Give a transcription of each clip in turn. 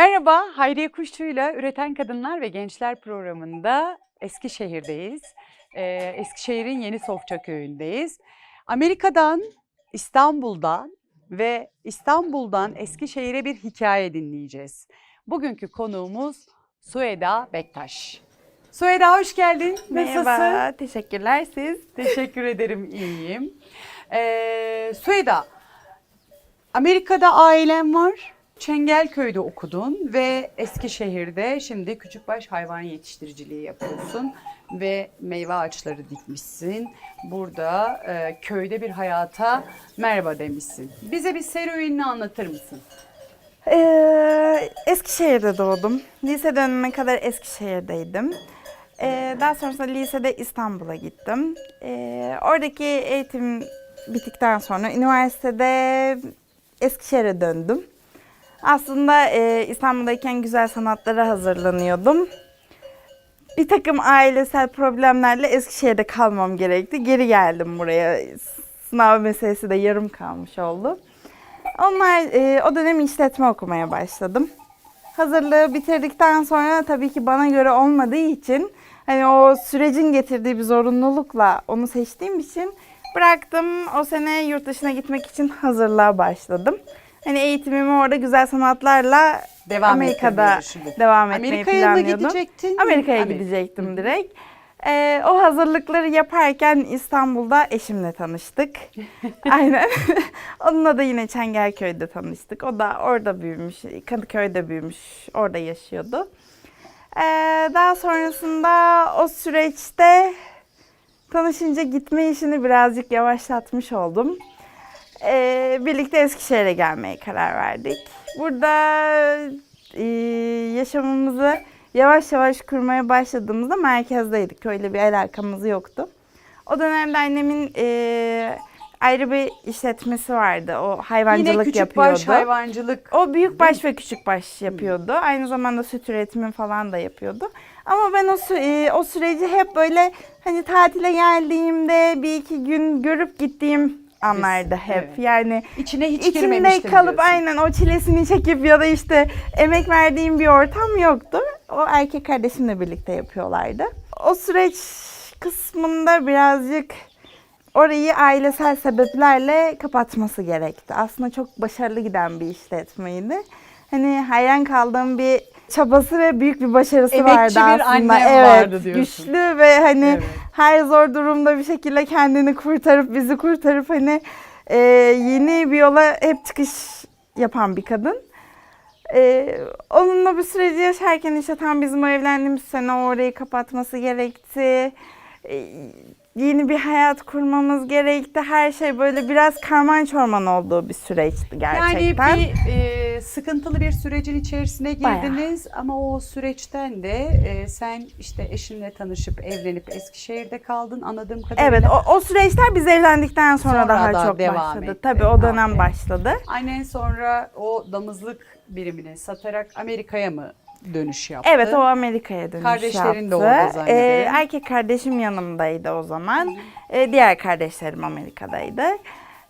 Merhaba, Hayriye Kuşçu'yla Üreten Kadınlar ve Gençler programında Eskişehir'deyiz. Ee, Eskişehir'in Yeni Sofça köyündeyiz. Amerika'dan, İstanbul'dan ve İstanbul'dan Eskişehir'e bir hikaye dinleyeceğiz. Bugünkü konuğumuz Sueda Bektaş. Sueda hoş geldin. Nasılsın? Merhaba, teşekkürler siz. Teşekkür ederim, iyiyim. Ee, Sueda, Amerika'da ailen var. Çengelköy'de okudun ve Eskişehir'de şimdi küçükbaş hayvan yetiştiriciliği yapıyorsun ve meyve ağaçları dikmişsin. Burada e, köyde bir hayata merhaba demişsin. Bize bir serüvenini anlatır mısın? Ee, Eskişehir'de doğdum. Lise dönemine kadar Eskişehir'deydim. Ee, daha sonrasında lisede İstanbul'a gittim. Ee, oradaki eğitim bittikten sonra üniversitede Eskişehir'e döndüm. Aslında e, İstanbul'dayken güzel sanatlara hazırlanıyordum. Bir takım ailesel problemlerle Eskişehir'de kalmam gerekti. Geri geldim buraya. Sınav meselesi de yarım kalmış oldu. Onlar e, o dönem işletme okumaya başladım. Hazırlığı bitirdikten sonra tabii ki bana göre olmadığı için hani o sürecin getirdiği bir zorunlulukla onu seçtiğim için bıraktım. O sene yurt dışına gitmek için hazırlığa başladım. Hani eğitimimi orada güzel sanatlarla Devam Amerika'da devam etmeyi Amerika'ya mı planlıyordum. gidecektin? Amerika'ya Amerika. gidecektim direkt. Ee, o hazırlıkları yaparken İstanbul'da eşimle tanıştık. Aynen. Onunla da yine Çengelköy'de tanıştık. O da orada büyümüş, Kadıköy'de büyümüş, orada yaşıyordu. Ee, daha sonrasında o süreçte tanışınca gitme işini birazcık yavaşlatmış oldum. Ee, birlikte Eskişehir'e gelmeye karar verdik. Burada e, yaşamımızı yavaş yavaş kurmaya başladığımızda merkezdeydik. Öyle bir alakamız yoktu. O dönemde annemin e, ayrı bir işletmesi vardı. O hayvancılık Yine küçük yapıyordu. baş hayvancılık. O büyük baş ve küçük baş yapıyordu. Aynı zamanda süt üretimi falan da yapıyordu. Ama ben o sü- e, o süreci hep böyle hani tatile geldiğimde bir iki gün görüp gittiğim anlarda hep. evet. Yani İçine hiç içinde kalıp diyorsun. aynen o çilesini çekip ya da işte emek verdiğim bir ortam yoktu. O erkek kardeşimle birlikte yapıyorlardı. O süreç kısmında birazcık orayı ailesel sebeplerle kapatması gerekti. Aslında çok başarılı giden bir işletmeydi. Hani hayran kaldığım bir çabası ve büyük bir başarısı Emekçi vardı bir aslında. annem evet, vardı diyorsun. güçlü ve hani Evet. her zor durumda bir şekilde kendini kurtarıp bizi kurtarıp hani e, yeni bir yola hep çıkış yapan bir kadın. E, onunla bu süreci yaşarken işte tam bizim evlendiğimiz sene orayı kapatması gerekti. E, yeni bir hayat kurmamız gerekti. Her şey böyle biraz karman çorman olduğu bir süreçti gerçekten. Yani bir e, sıkıntılı bir sürecin içerisine girdiniz ama o süreçten de e, sen işte eşinle tanışıp evlenip Eskişehir'de kaldın anladığım kadarıyla. Evet o, o süreçler biz evlendikten sonra, Sonra daha da çok devam başladı. etti. Tabii o dönem Okey. başladı. Annen sonra o damızlık birimini satarak Amerika'ya mı dönüş yaptı? Evet o Amerika'ya dönüş Kardeşlerin de yaptı. orada zannederim. Ee, erkek kardeşim yanımdaydı o zaman. Ee, diğer kardeşlerim Amerika'daydı.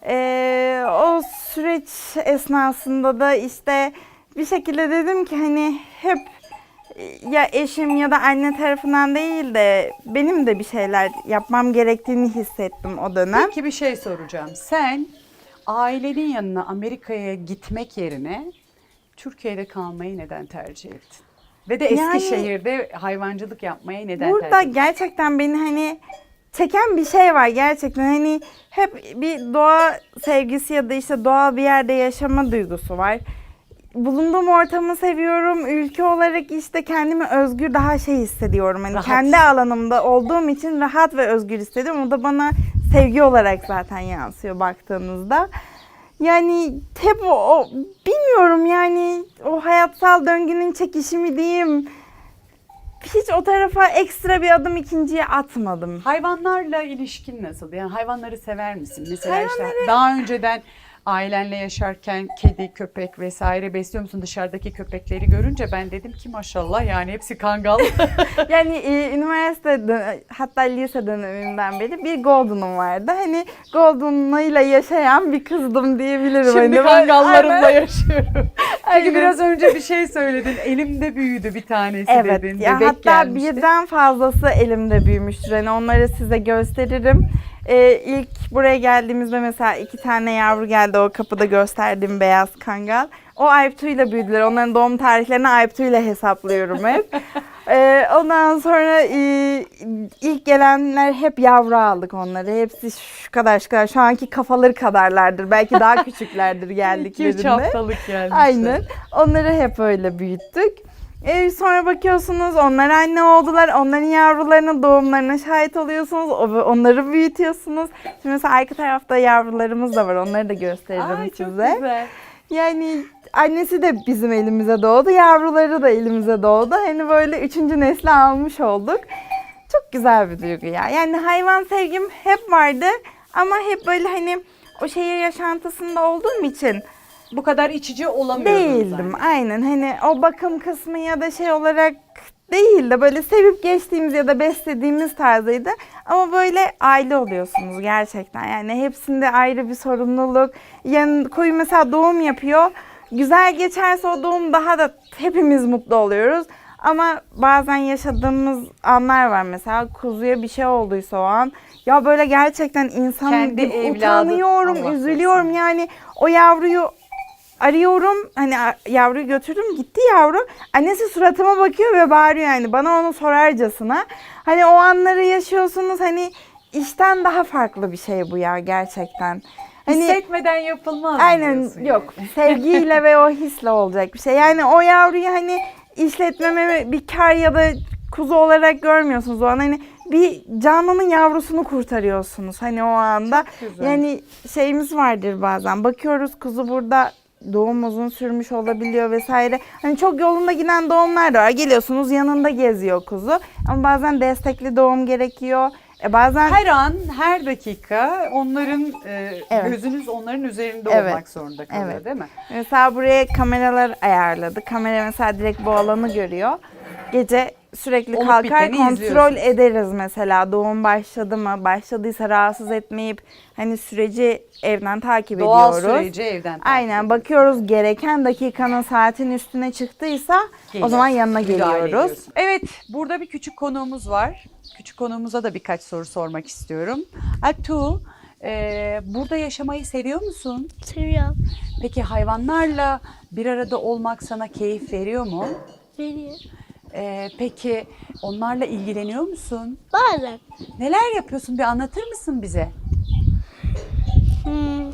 Ee, o süreç esnasında da işte bir şekilde dedim ki hani hep ya eşim ya da anne tarafından değil de benim de bir şeyler yapmam gerektiğini hissettim o dönem. Peki bir şey soracağım. Sen ailenin yanına Amerika'ya gitmek yerine Türkiye'de kalmayı neden tercih ettin? Ve de Yani- Eskişehir'de hayvancılık yapmayı neden Burada tercih ettin? gerçekten beni hani çeken bir şey var gerçekten hani hep bir doğa sevgisi ya da işte doğal bir yerde yaşama duygusu var. Bulunduğum ortamı seviyorum. Ülke olarak işte kendimi özgür daha şey hissediyorum. Hani Rahat. kendi alanımda olduğum için rahat ve özgür hissediyorum. O da bana sevgi olarak zaten yansıyor baktığınızda. Yani hep o, o bilmiyorum yani o hayatsal döngünün çekişimi diyeyim. Hiç o tarafa ekstra bir adım ikinciye atmadım. Hayvanlarla ilişkin nasıl? Yani hayvanları sever misin? Mesela işte Hayvanları- daha önceden ailenle yaşarken kedi, köpek vesaire besliyor musun? Dışarıdaki köpekleri görünce ben dedim ki maşallah yani hepsi kangal. Yani e, üniversite hatta lise döneminden beri bir Golden'um vardı. Hani Golden'ıyla yaşayan bir kızdım diyebilirim. Şimdi hani. Kangallarımla Aynen. yaşıyorum. Aynen. biraz önce bir şey söyledin. Elimde büyüdü bir tanesi Evet. dedin. Ya Bebek hatta gelmişti. birden fazlası elimde büyümüştür. Hani onları size gösteririm. Ee, ilk buraya geldiğimizde mesela iki tane yavru geldi o kapıda gösterdiğim beyaz kangal. O Alptu ile büyüdüler. Onların doğum tarihlerini Alptu ile hesaplıyorum hep. Ee, ondan sonra e, ilk gelenler hep yavru aldık onları. Hepsi şu kadar şu kadar. Şu anki kafaları kadarlardır. Belki daha küçüklerdir 2-3 geldiklerinde. haftalık gelmişti. Aynen. Onları hep öyle büyüttük. Ee, sonra bakıyorsunuz onlar anne oldular. Onların yavrularının doğumlarına şahit oluyorsunuz. Onları büyütüyorsunuz. Şimdi mesela arka tarafta yavrularımız da var. Onları da gösteririm Ay çok size. güzel. Yani annesi de bizim elimize doğdu. Yavruları da elimize doğdu. Hani böyle üçüncü nesli almış olduk. Çok güzel bir duygu ya. Yani hayvan sevgim hep vardı. Ama hep böyle hani o şehir yaşantısında olduğum için Bu kadar içici olamıyordun Değildim zaten. aynen hani o bakım kısmı ya da şey olarak değil de böyle sevip geçtiğimiz ya da beslediğimiz tarzıydı. Ama böyle aile oluyorsunuz gerçekten yani hepsinde ayrı bir sorumluluk. Yani koyu mesela doğum yapıyor. Güzel geçerse o doğum daha da hepimiz mutlu oluyoruz. Ama bazen yaşadığımız anlar var mesela kuzuya bir şey olduysa o an ya böyle gerçekten insan Kendi evladı, utanıyorum, Allah üzülüyorum yani o yavruyu arıyorum hani yavruyu götürdüm gitti yavru. Annesi suratıma bakıyor ve bağırıyor yani. Bana onu sorarcasına. Hani o anları yaşıyorsunuz hani işten daha farklı bir şey bu ya gerçekten. Hani Hissetmeden yapılmaz aynen yok. yani. sevgiyle ve o hisle olacak bir şey. Yani o yavruyu hani işletmeme bir kar ya da kuzu olarak görmüyorsunuz o an. Hani bir canlının yavrusunu kurtarıyorsunuz hani o anda. Yani şeyimiz vardır bazen. Bakıyoruz kuzu burada doğum uzun sürmüş olabiliyor vesaire. Hani çok yolunda giden doğumlar da var. Geliyorsunuz yanında geziyor kuzu. Ama bazen destekli doğum gerekiyor. E bazen Her an, her dakika onların e, Evet. gözünüz onların üzerinde Evet. olmak zorunda kalıyor Evet. değil mi? Mesela buraya kameralar ayarladık. Kamera mesela direkt bu alanı görüyor. Gece sürekli Olup kalkar biteni kontrol ederiz mesela doğum başladı mı? Başladıysa rahatsız etmeyip hani süreci evden takip Doğal ediyoruz. süreci evden takip Aynen ediyorsun. bakıyoruz gereken dakikanın saatin üstüne çıktıysa o zaman yanına Müdahale geliyoruz. ediyorsun. Evet, burada bir küçük konuğumuz var. Küçük konuğumuza da birkaç soru sormak istiyorum. Altu, e, burada yaşamayı seviyor musun? Seviyorum. Peki hayvanlarla bir arada olmak sana keyif veriyor mu? Veriyor. E, peki onlarla ilgileniyor musun? Bazen. Neler yapıyorsun? Bir anlatır mısın bize? Hmm,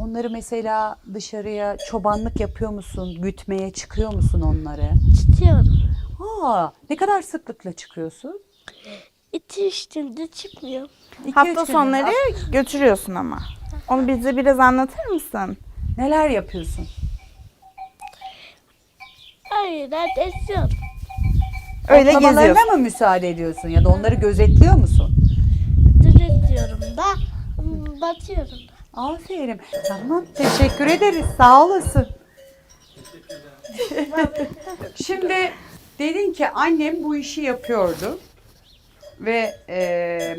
Onları mesela dışarıya çobanlık yapıyor musun? Gütmeye çıkıyor musun onları? tutuyorum. Aa, ne kadar sıklıkla çıkıyorsun? İti üstünde çıkmıyor. İki, üç Hafta günde. sonları götürüyorsun ama. Onu bize biraz anlatır mısın? Neler yapıyorsun? Hayır, ben esiyorum. Öyle Otlamalarına geziyorsun. mı müsaade ediyorsun ya da onları gözetliyor musun? Düzeltiyorum da. hmm, Batıyorum da. Aferin. Tamam. Teşekkür ederiz. Sağ olasın. Şimdi dedin ki annem bu işi yapıyordu. Ve e,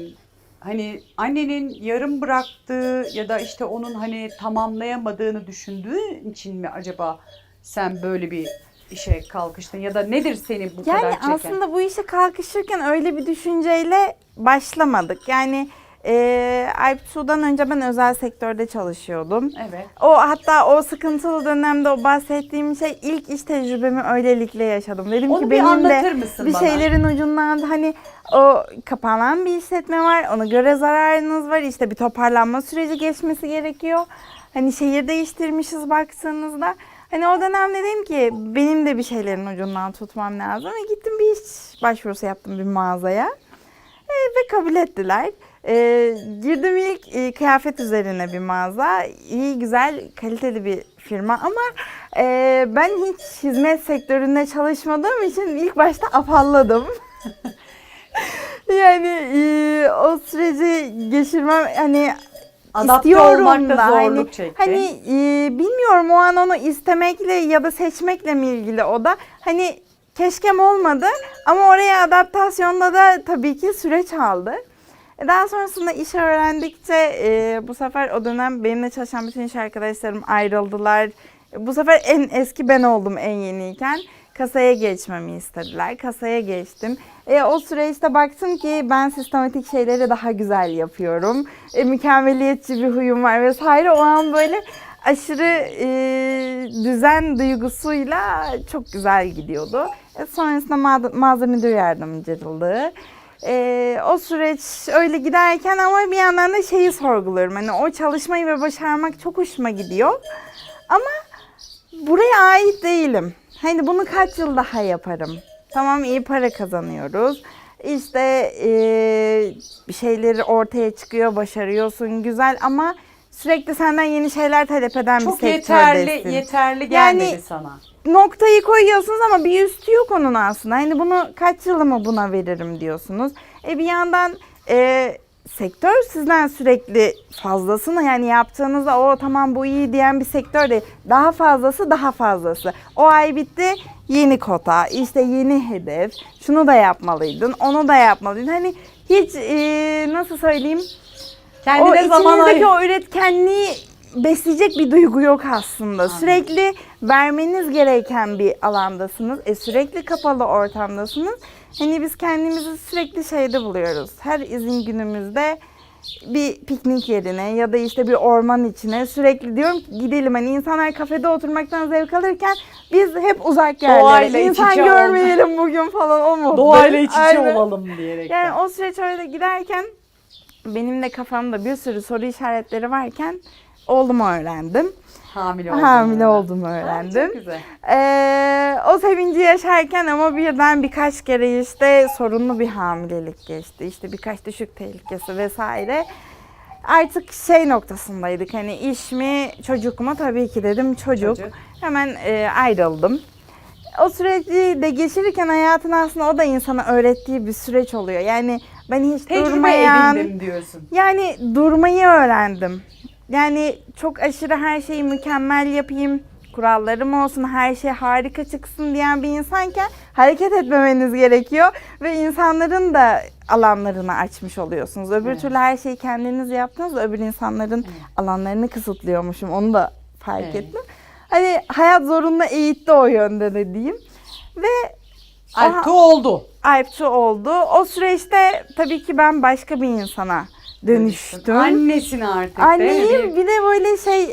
hani annenin yarım bıraktığı ya da işte onun hani tamamlayamadığını düşündüğün için mi acaba sen böyle bir işe kalkıştın ya da nedir seni bu kadar Yani çeken? aslında bu işe kalkışırken öyle bir düşünceyle başlamadık. Yani e, Alp Su'dan önce ben özel sektörde çalışıyordum. Evet. O hatta o sıkıntılı dönemde o bahsettiğim şey ilk iş tecrübemi öylelikle yaşadım. Dedim Onu ki bir benim de mısın bir bana? şeylerin ucundan hani o kapanan bir işletme var. Ona göre zararınız var. İşte bir toparlanma süreci geçmesi gerekiyor. Hani şehir değiştirmişiz baktığınızda. Hani o dönem dedim ki benim de bir şeylerin ucundan tutmam lazım. Ve gittim bir iş başvurusu yaptım bir mağazaya. E, ve kabul ettiler. E, girdim ilk e, kıyafet üzerine bir mağaza. İyi, güzel, kaliteli bir firma ama e, ben hiç hizmet sektöründe çalışmadığım için ilk başta afalladım. yani e, o süreci geçirmem hani Adapte istiyorum olmakta da. zorluk hani, çekti. Hani e, bilmiyorum o an onu istemekle ya da seçmekle mi ilgili o da. Hani keşkem olmadı ama oraya adaptasyonda da tabii ki süreç aldı. E, Daha sonrasında iş öğrendikçe e, bu sefer o dönem benimle çalışan bütün iş arkadaşlarım ayrıldılar. E, Bu sefer en eski ben oldum en yeniyken. Kasaya geçmemi istediler. Kasaya geçtim. E, o süreçte baktım ki ben sistematik şeyleri daha güzel yapıyorum. E, mükemmeliyetçi bir huyum var vesaire. O an böyle aşırı e, düzen duygusuyla çok güzel gidiyordu. E, sonrasında ma- mağaza müdür yardımcılığı. E, o süreç öyle giderken ama bir yandan da şeyi sorguluyorum. Hani o çalışmayı ve başarmak çok hoşuma gidiyor. Ama buraya ait değilim. Hani bunu kaç yıl daha yaparım? Tamam iyi para kazanıyoruz. İşte bir şeyleri ortaya çıkıyor, başarıyorsun, güzel ama sürekli senden yeni şeyler talep eden Çok bir yeterli sektördesin. yeterli Yani- gelmedi sana. Noktayı koyuyorsunuz ama bir üstü yok onun aslında. Hani bunu kaç yılımı buna veririm diyorsunuz. E bir yandan e, sektör sizden sürekli fazlasını yani yaptığınızda o tamam bu iyi diyen bir sektör değil. Daha fazlası daha fazlası. O ay bitti yeni kota işte yeni hedef. Şunu da yapmalıydın onu da yapmalıydın. Hani hiç e, nasıl söyleyeyim o Kendine zaman içinizdeki ayır. o üretkenliği besleyecek bir duygu yok aslında. Sürekli vermeniz gereken bir alandasınız. E sürekli kapalı ortamdasınız. Hani biz kendimizi sürekli şeyde buluyoruz. Her izin günümüzde bir piknik yerine ya da işte bir orman içine sürekli diyorum ki gidelim. Hani insanlar kafede oturmaktan zevk alırken biz hep uzak Doğayla yerlere. iç İnsan içe görmeyelim bugün falan o modda. Doğayla iç içe Aynen. olalım diyerek. Yani o süreç öyle giderken benim de kafamda bir sürü soru işaretleri varken oğlumu öğrendim. Hamile oldum. Hamile olduğumu öğrendim. Çok güzel. Ee, o sevinci yaşarken ama birden birkaç kere işte sorunlu bir hamilelik geçti. İşte birkaç düşük tehlikesi vesaire. Artık şey noktasındaydık hani iş mi çocuk mu tabii ki dedim çocuk. Çocuk. Hemen e, ayrıldım. O süreci de geçirirken hayatın aslında o da insana öğrettiği bir süreç oluyor. Yani ben hiç Tecrübe durmayan, edindim diyorsun. yani durmayı öğrendim. Yani çok aşırı her şeyi mükemmel yapayım, kurallarım olsun, her şey harika çıksın diyen bir insanken hareket etmemeniz gerekiyor ve insanların da alanlarını açmış oluyorsunuz. Öbür Evet. türlü her şeyi kendiniz yaptınız, öbür insanların alanlarını kısıtlıyormuşum. Onu da fark Evet. ettim. Hani hayat zorunlu eğitti o yönde de diyeyim. Ve Alptu oldu. Alpçı oldu. O süreçte tabii ki ben başka bir insana dönüştüm. Annesini artık de. Anneyim Bir- de böyle şey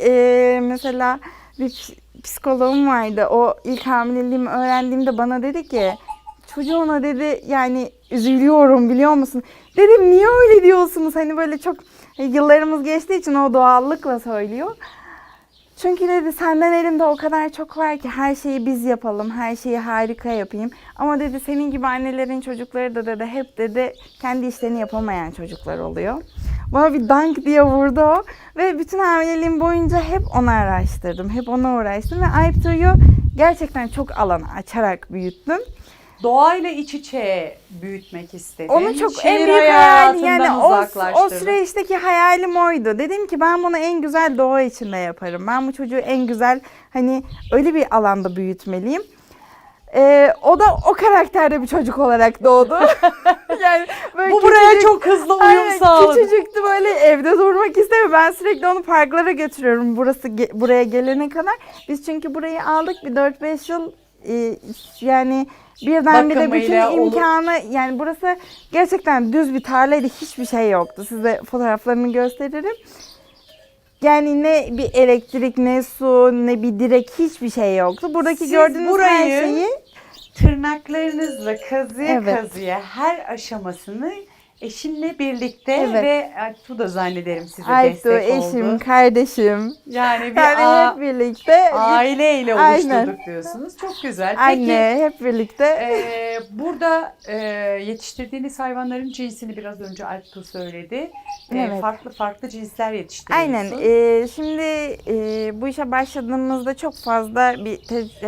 e, mesela bir ps- psikoloğum vardı. O ilk hamileliğimi öğrendiğimde bana dedi ki çocuğuna dedi yani üzülüyorum biliyor musun? Dedim niye öyle diyorsunuz? Hani böyle çok e, yıllarımız geçtiği için o doğallıkla söylüyor. Çünkü dedi senden elimde o kadar çok var ki her şeyi biz yapalım, her şeyi harika yapayım. Ama dedi senin gibi annelerin çocukları da dedi hep dedi kendi işlerini yapamayan çocuklar oluyor. Bana bir dank diye vurdu o. Ve bütün hamileliğim boyunca hep onu araştırdım, hep ona uğraştım. Ve Ayptu'yu gerçekten çok alan açarak büyüttüm. Doğayla iç içe büyütmek istedim. Onu çok en Şehir büyük hayalim hayatından yani o, o süreçteki hayalim oydu. Dedim ki ben bunu en güzel doğa içinde yaparım. Ben bu çocuğu en güzel hani öyle bir alanda büyütmeliyim. Ee, o da o karakterde bir çocuk olarak doğdu. yani böyle Bu buraya küçücük- çok hızlı uyum Aynen, sağladı. Küçücüktü böyle evde durmak istemiyor. Ben sürekli onu parklara götürüyorum burası ge- buraya gelene kadar. Biz çünkü burayı aldık bir 4-5 yıl e, yani birden bir de bütün Bakımıyla olur. imkanı yani burası gerçekten düz bir tarlaydı. Hiçbir şey yoktu. Size fotoğraflarını gösteririm. Yani ne bir elektrik, ne su, ne bir direk hiçbir şey yoktu. Buradaki Siz gördüğünüz her burayı şeyi Tırnaklarınızla kazıya Evet. kazıya her aşamasını eşinle birlikte Evet. ve Alptu da zannederim size Aytu, destek eşim, oldu. kardeşim. Yani bir Yani a- hep birlikte. aileyle Aynen. oluşturduk diyorsunuz. Çok güzel. Peki Anne hep birlikte. e, burada e, yetiştirdiğiniz hayvanların cinsini biraz önce Alptu söyledi. E, Evet. Farklı farklı cinsler yetiştiriyorsun. Aynen. e, şimdi e, bu işe başladığımızda çok fazla bir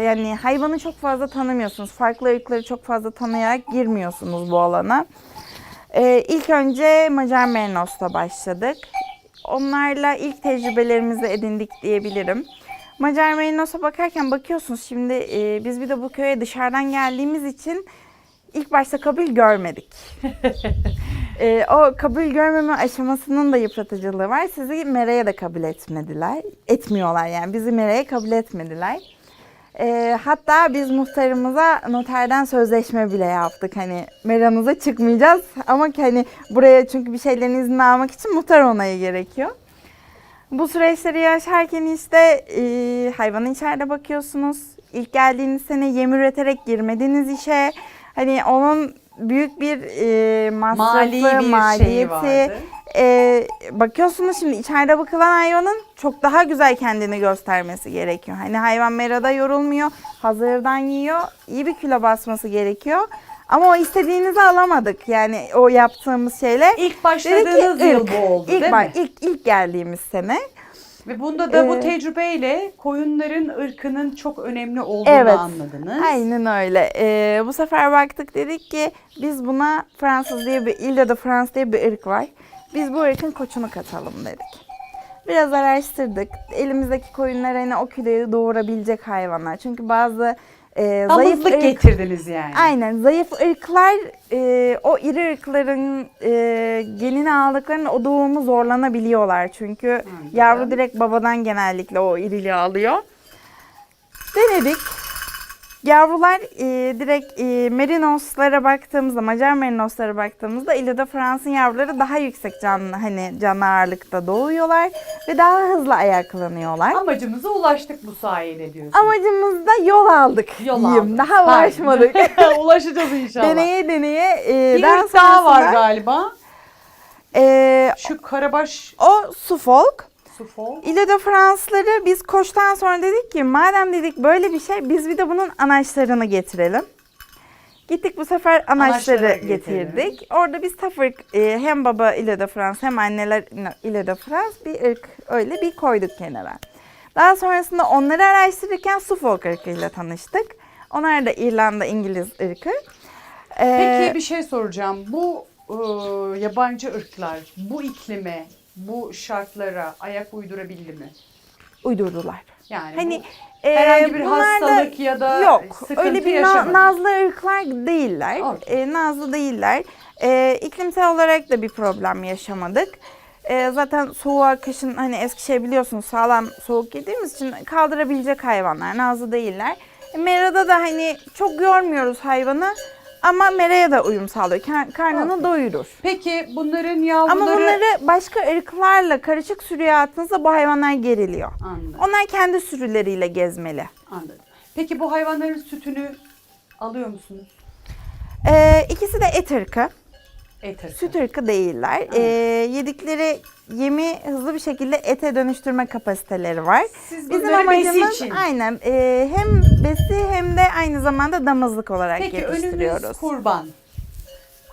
yani hayvanı çok fazla tanımıyorsunuz. Farklı ırkları çok fazla tanıyarak girmiyorsunuz bu alana. E, ilk önce Macar Merinos'ta başladık. onlarla ilk tecrübelerimizi edindik diyebilirim. Macar Merinos'a bakarken bakıyorsunuz şimdi e, biz bir de bu köye dışarıdan geldiğimiz için ilk başta kabul görmedik. E, o kabul görmeme aşamasının da yıpratıcılığı var. Sizi meraya da kabul etmediler. Etmiyorlar yani. Bizi meraya kabul etmediler. E, hatta biz muhtarımıza noterden sözleşme bile yaptık. Hani meranıza çıkmayacağız ama hani buraya çünkü bir şeylerin izni almak için muhtar onayı gerekiyor. Bu süreçleri yaşarken işte e, hayvanı içeride bakıyorsunuz. İlk geldiğiniz sene yem üreterek girmediğiniz işe hani onun büyük bir e, masrafı, Mali bir şeyi maliyeti. e, bakıyorsunuz şimdi içeride bakılan hayvanın çok daha güzel kendini göstermesi gerekiyor. Hani hayvan merada yorulmuyor, hazırdan yiyor, iyi bir kilo basması gerekiyor. Ama o istediğinizi alamadık yani o yaptığımız şeyle. İlk başladığınız ki yıl bu oldu ilk, değil mi? ilk, ilk geldiğimiz sene. Ve bunda da bu Ee, tecrübeyle koyunların ırkının çok önemli olduğunu Evet. anladınız. Aynen öyle. Ee, bu sefer baktık dedik ki biz buna Fransız diye bir Ile de France diye bir ırk var. Biz bu ırkın koçunu katalım dedik. Biraz araştırdık. Elimizdeki koyunlar hani o kiloyu doğurabilecek hayvanlar. Çünkü bazı e, zayıf ırk, getirdiniz yani. Aynen zayıf ırklar e, o iri ırkların e, genini aldıklarında o doğumu zorlanabiliyorlar. Çünkü Anladım. yavru direkt babadan genellikle o iriliği alıyor. Denedik. Yavrular e, direkt e, merinoslara baktığımızda, Macar merinoslara baktığımızda İlada Frans'ın yavruları daha yüksek canlı hani canlı ağırlıkta doğuyorlar ve daha hızlı ayaklanıyorlar. Amacımıza ulaştık bu sayede diyorsun. Amacımızda yol aldık Yol diyeyim. aldık. Daha Hayır. ulaşmadık. Ulaşacağız inşallah. deneye deneye e, bir daha daha var sonrasında, galiba. e, Şu karabaş o Suffolk. Ile de Fransızları biz koçtan sonra dedik ki madem dedik böyle bir şey biz bir de bunun anaçlarını getirelim. Gittik bu sefer anaçları Anaçları getirelim. getirdik. Orada biz saf ırk, e, hem baba ile de Frans hem anneler ile de Frans bir ırk öyle bir koyduk kenara. Daha sonrasında onları araştırırken Suffolk ırkıyla tanıştık. Onlar da İrlanda İngiliz ırkı. Ee, Peki bir şey soracağım. Bu e, yabancı ırklar bu iklime, bu şartlara ayak uydurabildi mi? uydurdular. Yani Hani bu e, herhangi bir bunlar da- hastalık ya da Yok. sıkıntı Öyle bir na- yaşamadı. nazlı ırklar değiller. Okey. E, nazlı değiller. E, iklimsel olarak da bir problem yaşamadık. E, zaten soğuğa kışın hani Eskişehir biliyorsunuz sağlam soğuk yediğimiz için kaldırabilecek hayvanlar. Nazlı değiller. E, merada da hani çok yormuyoruz hayvanı ama meraya da uyum sağlıyor. Kar- karnını doyurur. Peki bunların yavruları... Ama bunları başka ırklarla karışık sürüye attığınızda bu hayvanlar geriliyor. Anladım, Onlar kendi sürüleriyle gezmeli. anladım. Peki bu hayvanların sütünü alıyor musunuz? E, ikisi de et ırkı. Et ırkı. Süt ırkı değiller. Ee, yedikleri yemi hızlı bir şekilde ete dönüştürme kapasiteleri var. Siz Bizim amacımız için. aynen e, hem besi hem de aynı zamanda damızlık olarak Peki yetiştiriyoruz. önümüz kurban.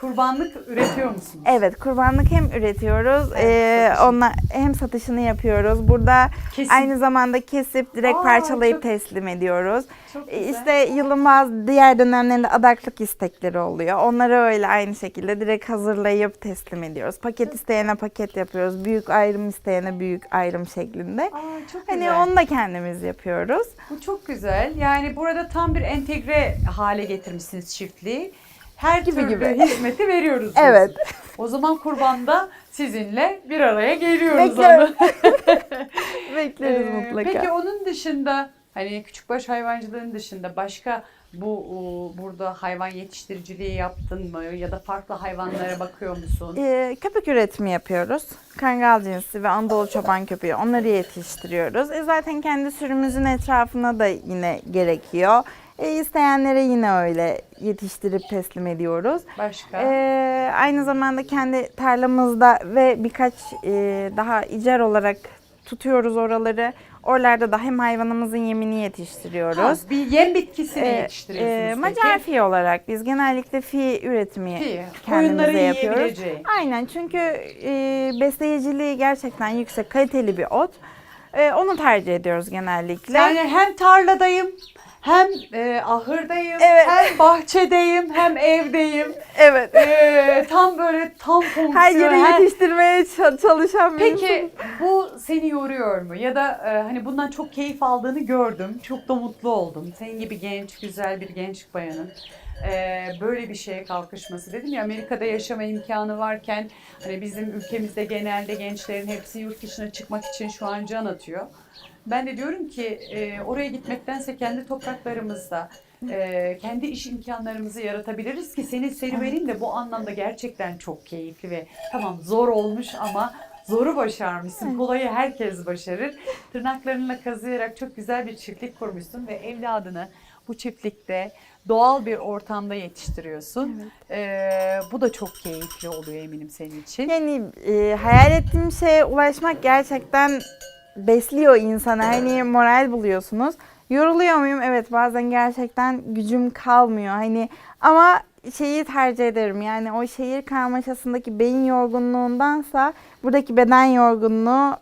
Kurbanlık üretiyor musunuz? Evet, kurbanlık hem üretiyoruz, Evet, e, onlar hem satışını yapıyoruz. Burada Kesim. aynı zamanda kesip direkt Aa, parçalayıp çok- teslim ediyoruz. Çok güzel. İşte yılın bazı diğer dönemlerinde adaklık istekleri oluyor. Onları öyle aynı şekilde direkt hazırlayıp teslim ediyoruz. Paket isteyene paket yapıyoruz. Büyük ayrım isteyene büyük ayrım şeklinde. Aa, çok Hani güzel. onu da kendimiz yapıyoruz. Bu çok güzel. Yani burada tam bir entegre hale getirmişsiniz çiftliği. Her Gibi türlü gibi. hizmeti veriyoruz. Evet. diyorsun. O zaman kurbanda sizinle bir araya geliyoruz. Bekliyoruz. onu. Bekleriz Ee, mutlaka. Peki onun dışında hani küçükbaş hayvancılığın dışında başka bu o, burada hayvan yetiştiriciliği yaptın mı ya da farklı hayvanlara bakıyor musun? Ee, köpek üretimi yapıyoruz. Kangal cinsi ve Anadolu çoban köpeği onları yetiştiriyoruz. E, zaten kendi sürümüzün etrafına da yine gerekiyor. E, isteyenlere yine öyle yetiştirip teslim ediyoruz. Başka? Ee, aynı zamanda kendi tarlamızda ve birkaç e, daha icar olarak tutuyoruz oraları. Oralarda da hem hayvanımızın yemini yetiştiriyoruz. Ha, bir yem bitkisini Ee, yetiştiriyorsunuz e, peki. Macar fi olarak biz genellikle fi üretimi Fi, kendimize yapıyoruz. Aynen çünkü e, besleyiciliği gerçekten yüksek kaliteli bir ot. E, onu tercih ediyoruz genellikle. Yani hem tarladayım hem e, ahırdayım, Evet. hem bahçedeyim, hem evdeyim. Evet. E, tam böyle tam fonksiyon. Her yere her- yetiştirmeye ça- çalışan bir Peki bu seni yoruyor mu? Ya da e, hani bundan çok keyif aldığını gördüm. Çok da mutlu oldum. Senin gibi genç, güzel bir genç bayanın e, böyle bir şeye kalkışması. Dedim ya Amerika'da yaşama imkanı varken hani bizim ülkemizde genelde gençlerin hepsi yurt dışına çıkmak için şu an can atıyor. Ben de diyorum ki e, oraya gitmektense kendi topraklarımızda e, kendi iş imkanlarımızı yaratabiliriz ki senin serüvenin de bu anlamda gerçekten çok keyifli ve tamam zor olmuş ama zoru başarmışsın. Kolayı herkes başarır. Tırnaklarınla kazıyarak çok güzel bir çiftlik kurmuşsun ve evladını bu çiftlikte doğal bir ortamda yetiştiriyorsun. E, bu da çok keyifli oluyor eminim senin için. Yani e, hayal ettiğim şeye ulaşmak gerçekten besliyor insanı. Hani moral buluyorsunuz. Yoruluyor muyum? Evet bazen gerçekten gücüm kalmıyor. Hani ama şeyi tercih ederim. Yani o şehir karmaşasındaki beyin yorgunluğundansa buradaki beden yorgunluğu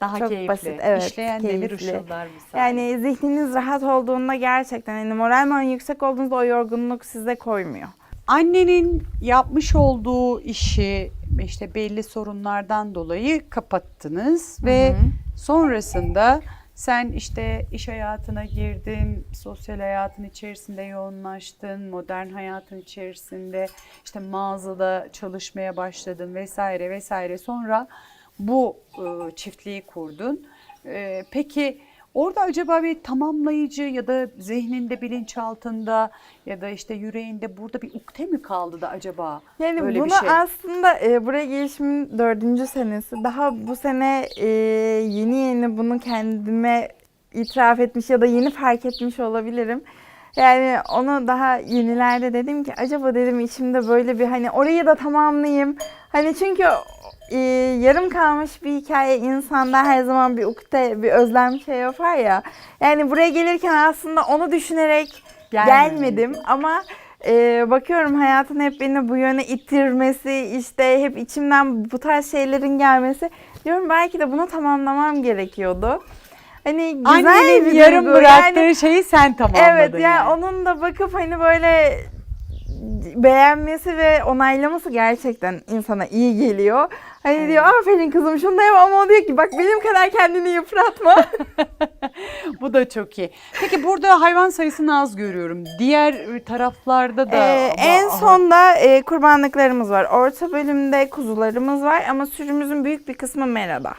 Daha Çok keyifli. basit, evet, İşleyen demir keyifli. ışıldar misal. yani zihniniz rahat olduğunda gerçekten hani moralman yüksek olduğunuzda o yorgunluk size koymuyor. Annenin yapmış olduğu işi işte belli sorunlardan dolayı kapattınız ve sonrasında sen işte iş hayatına girdin, sosyal hayatın içerisinde yoğunlaştın, modern hayatın içerisinde işte mağazada çalışmaya başladın vesaire vesaire. Sonra bu e, çiftliği kurdun. Peki orada acaba bir tamamlayıcı ya da zihninde, bilinçaltında ya da işte yüreğinde burada bir ukde mi kaldı da acaba Yani böyle bunu bir şey? aslında e, buraya gelişimin dördüncü senesi. Daha bu sene e, yeni yeni bunu kendime itiraf etmiş ya da yeni fark etmiş olabilirim. Yani onu daha yenilerde dedim ki acaba dedim içimde böyle bir hani orayı da tamamlayayım. Hani çünkü e, yarım kalmış bir hikaye insanda her zaman bir ukde, bir özlem şey yapar ya. Yani buraya gelirken aslında onu düşünerek Gelmedin. gelmedim ama e, bakıyorum hayatın hep beni bu yöne ittirmesi, işte hep içimden bu tarz şeylerin gelmesi. Diyorum belki de bunu tamamlamam gerekiyordu. Hani güzel Annenin bir yarım duygu. bıraktığı Yani- şeyi sen tamamladın. Evet yani, yani. onun da bakıp hani böyle beğenmesi ve onaylaması gerçekten insana iyi geliyor. Hani diyor aferin kızım şunu da yap ama o diyor ki bak benim kadar kendini yıpratma. Bu da çok iyi. Peki burada hayvan sayısını az görüyorum. Diğer e, taraflarda da Ee, en sonda e, kurbanlıklarımız var. Orta bölümde kuzularımız var ama sürümüzün büyük bir kısmı merada.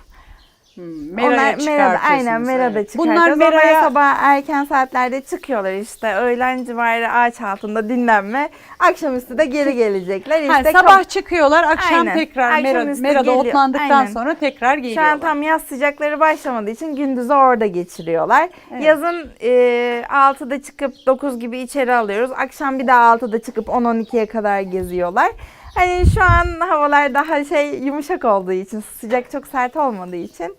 Hmm, meraya Onlar merada, aynen merada evet. çıkartıyoruz. Bunlar meraya sabah erken saatlerde çıkıyorlar işte öğlen civarı ağaç altında dinlenme. Akşamüstü de geri gelecekler. Ha, İşte sabah çıkıyorlar, akşam Aynen. tekrar mera, Akşamüstü merada geliyor. otlandıktan Aynen. sonra tekrar Şu geliyorlar. an tam yaz sıcakları başlamadığı için gündüzü orada geçiriyorlar. Evet. Yazın e, 6'da çıkıp 9 gibi içeri alıyoruz. Akşam bir daha 6'da çıkıp 10-12'ye kadar geziyorlar. Hani şu an havalar daha şey yumuşak olduğu için, sıcak çok sert olmadığı için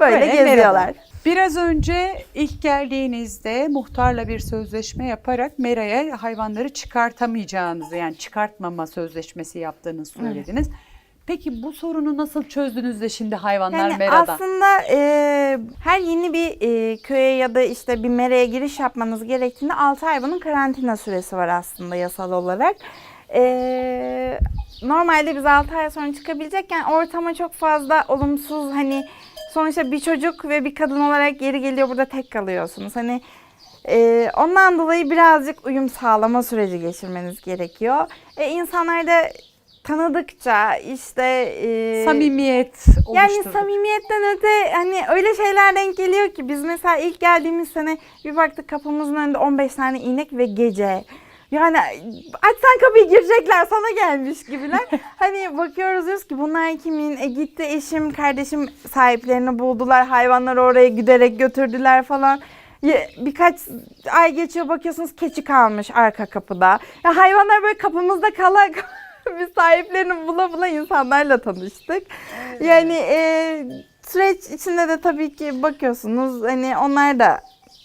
böyle, Böyle geziyorlar. merada. Biraz önce ilk geldiğinizde muhtarla bir sözleşme yaparak Mera'ya hayvanları çıkartamayacağınızı yani çıkartmama sözleşmesi yaptığınızı söylediniz. Peki bu sorunu nasıl çözdünüz de şimdi hayvanlar Yani Mera'da? aslında e, her yeni bir e, köye ya da işte bir meraya giriş yapmanız gerektiğinde 6 ay bunun karantina süresi var aslında yasal olarak. E, normalde biz 6 ay sonra çıkabilecekken ortama çok fazla olumsuz hani sonuçta bir çocuk ve bir kadın olarak geri geliyor burada tek kalıyorsunuz. Hani e, ondan dolayı birazcık uyum sağlama süreci geçirmeniz gerekiyor. E, insanlar da tanıdıkça işte e, Samimiyet yani samimiyetten öte hani öyle şeyler denk geliyor ki biz mesela ilk geldiğimiz sene bir baktık kapımızın önünde 15 tane inek ve gece. Yani açsan kapıyı girecekler sana gelmiş gibiler. hani bakıyoruz diyoruz ki bunlar kimin? E gitti eşim, kardeşim sahiplerini buldular. Hayvanları oraya giderek götürdüler falan. Birkaç ay geçiyor bakıyorsunuz keçi kalmış arka kapıda. Ya hayvanlar böyle kapımızda kala biz sahiplerini bula bula insanlarla tanıştık. Yani e, süreç içinde de tabii ki bakıyorsunuz hani onlar da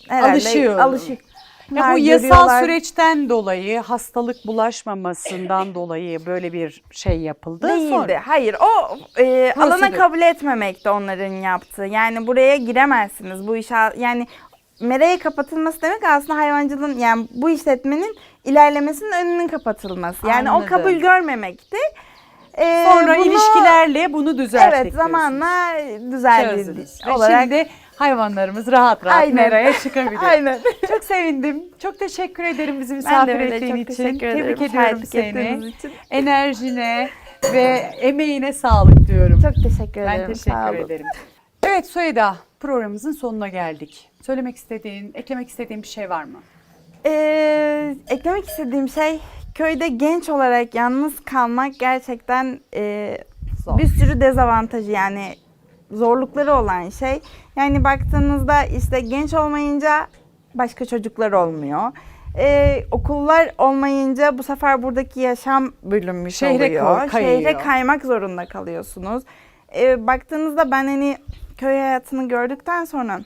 herhalde Alışıyor. alışık. Ya bu yasal süreçten dolayı hastalık bulaşmamasından dolayı böyle bir şey yapıldı. değildi. Sonra- Hayır o e, alana Prosedür. kabul etmemekti onların yaptığı. Yani buraya giremezsiniz bu işe yani meraya kapatılması demek aslında hayvancılığın yani bu işletmenin ilerlemesinin önünün kapatılması. Yani Anladım. o kabul görmemekti. Ee, Sonra bunu- ilişkilerle bunu düzelttik Evet zamanla düzeldi olarak. şimdi hayvanlarımız rahat rahat Aynen. meraya çıkabiliyor. Aynen. Çok sevindim. Çok teşekkür ederim bizi misafir öyle ettiğin çok için. teşekkür ederim. Tebrik ediyorum şahitlik seni. ettiğiniz için. Enerjine ve emeğine sağlık diyorum. Çok teşekkür ederim. ben sağ teşekkür olun. ederim. Evet Süheyda programımızın sonuna geldik. Söylemek istediğin, eklemek istediğin bir şey var mı? Ee, eklemek istediğim şey köyde genç olarak yalnız kalmak gerçekten e, Zor. bir sürü dezavantajı yani zorlukları olan şey. Yani baktığınızda işte genç olmayınca başka çocuklar olmuyor. Ee, okullar olmayınca bu sefer buradaki yaşam bölünmüş Şehre oluyor. kayıyor. Şehre kaymak zorunda kalıyorsunuz. Ee, baktığınızda ben hani köy hayatını gördükten sonra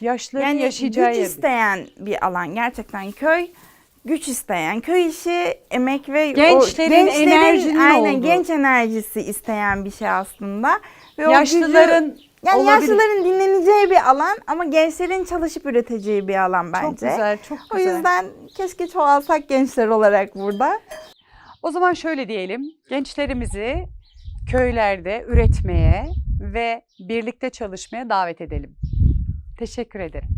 Yaşların yani yaşayacağı güç yer. isteyen bir alan gerçekten köy. Güç isteyen, köy işi, emek ve Gençlerin, enerjinin aynen olduğu. genç enerjisi isteyen bir şey aslında. Ve o Yaşlıların gücü- yani olabilir. yaşlıların dinleneceği bir alan ama gençlerin çalışıp üreteceği bir alan bence. Çok güzel, çok O güzel. yüzden keşke çoğalsak gençler olarak burada. O zaman şöyle diyelim. Gençlerimizi köylerde üretmeye ve birlikte çalışmaya davet edelim. Teşekkür ederim.